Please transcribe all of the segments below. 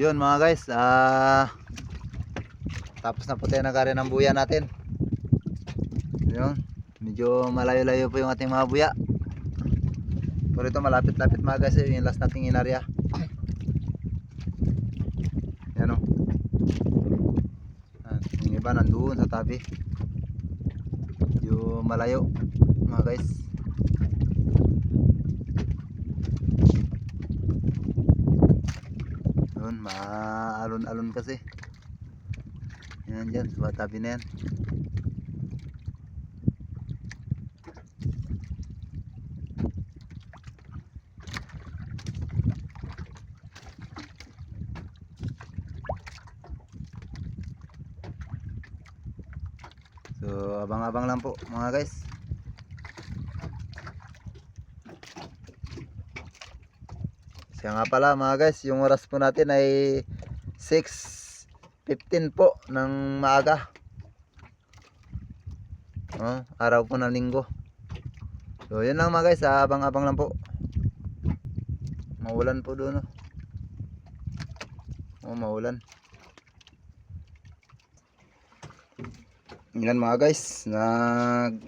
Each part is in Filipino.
yun mga guys, ah... tapos na po tayo nag-aaral ng buya natin. Yun, medyo malayo-layo po yung ating mga buya. Pero ito malapit-lapit mga guys, yung last nating inarya. Yan o. Yan, Yung iba nandoon sa tabi. Medyo malayo mga guys. Yun, maalon-alon kasi. Yan dyan, sa tabi na yan. So, abang-abang lang po mga guys. Siya nga pala mga guys, yung oras po natin ay 6.15 po ng maaga. Oh, araw po ng linggo. So, yun lang mga guys, abang-abang lang po. Maulan po doon. Oh, maulan. Yan mga guys, nag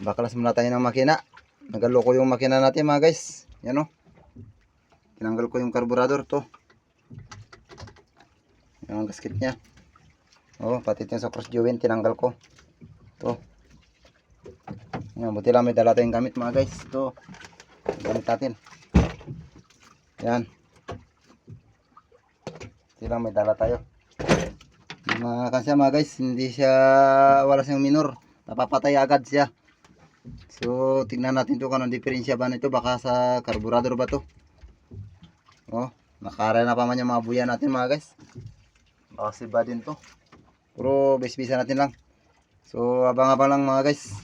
baklas muna tayo ng makina. Nagaloko yung makina natin mga guys. Yan o. Tinanggal ko yung carburetor to. Yan ang gasket niya. Oh, pati yung sa cross joint tinanggal ko. To. Yan, buti lang may dala tayong gamit mga guys. To. Gamit natin. Yan. Buti lang may dala tayo mga kansya mga guys hindi siya wala siyang minor napapatay agad siya so tingnan natin to kung diferensya ba nito baka sa carburetor ba to oh nakara na pa man yung mga buya natin mga guys. Baka si ba din to. Puro bisbisa natin lang. So abang abang lang mga guys.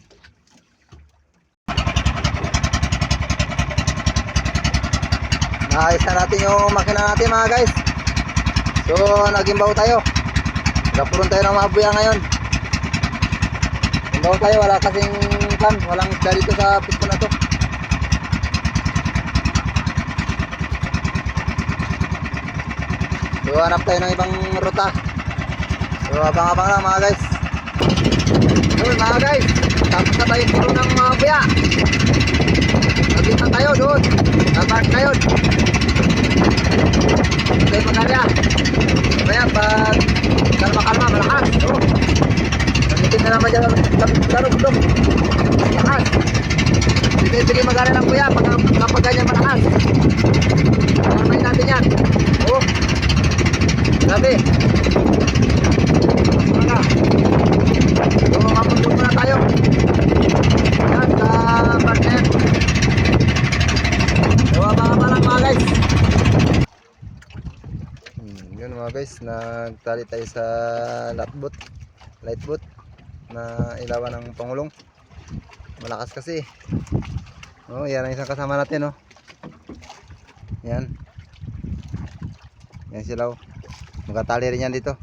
Naayos na natin yung makina natin mga guys. So nagimbaw tayo. Nagkapuron tayo ng mga buya ngayon. Hindi tayo, wala kasing plan, walang dito sa pisto na to. So hanap tayo ng ibang ruta. So abang-abang lang mga guys. Yun mga guys, tapos na tayo puro ng mga buya. Nagkita tayo doon. Napark tayo. Okay, magarya. Kaya pag kalma-kalma, malakas. Oh. Nagtitin na naman dyan bundok. Malakas. Sige magana ng kuya pag, kapag ganyan malakas. Kalmain natin yan. Grabe. Mga. So, mapundok muna tayo. Yan, sa partner. So, abang-abang lang mga guys. Hmm, yun mga guys, nagtali tayo sa lightboat, lightboat na ilawan ng pangulong. Malakas kasi. Oh, yan ang isang kasama natin, oh. Yan. Yan sila, oh. Magkatali rin yan dito.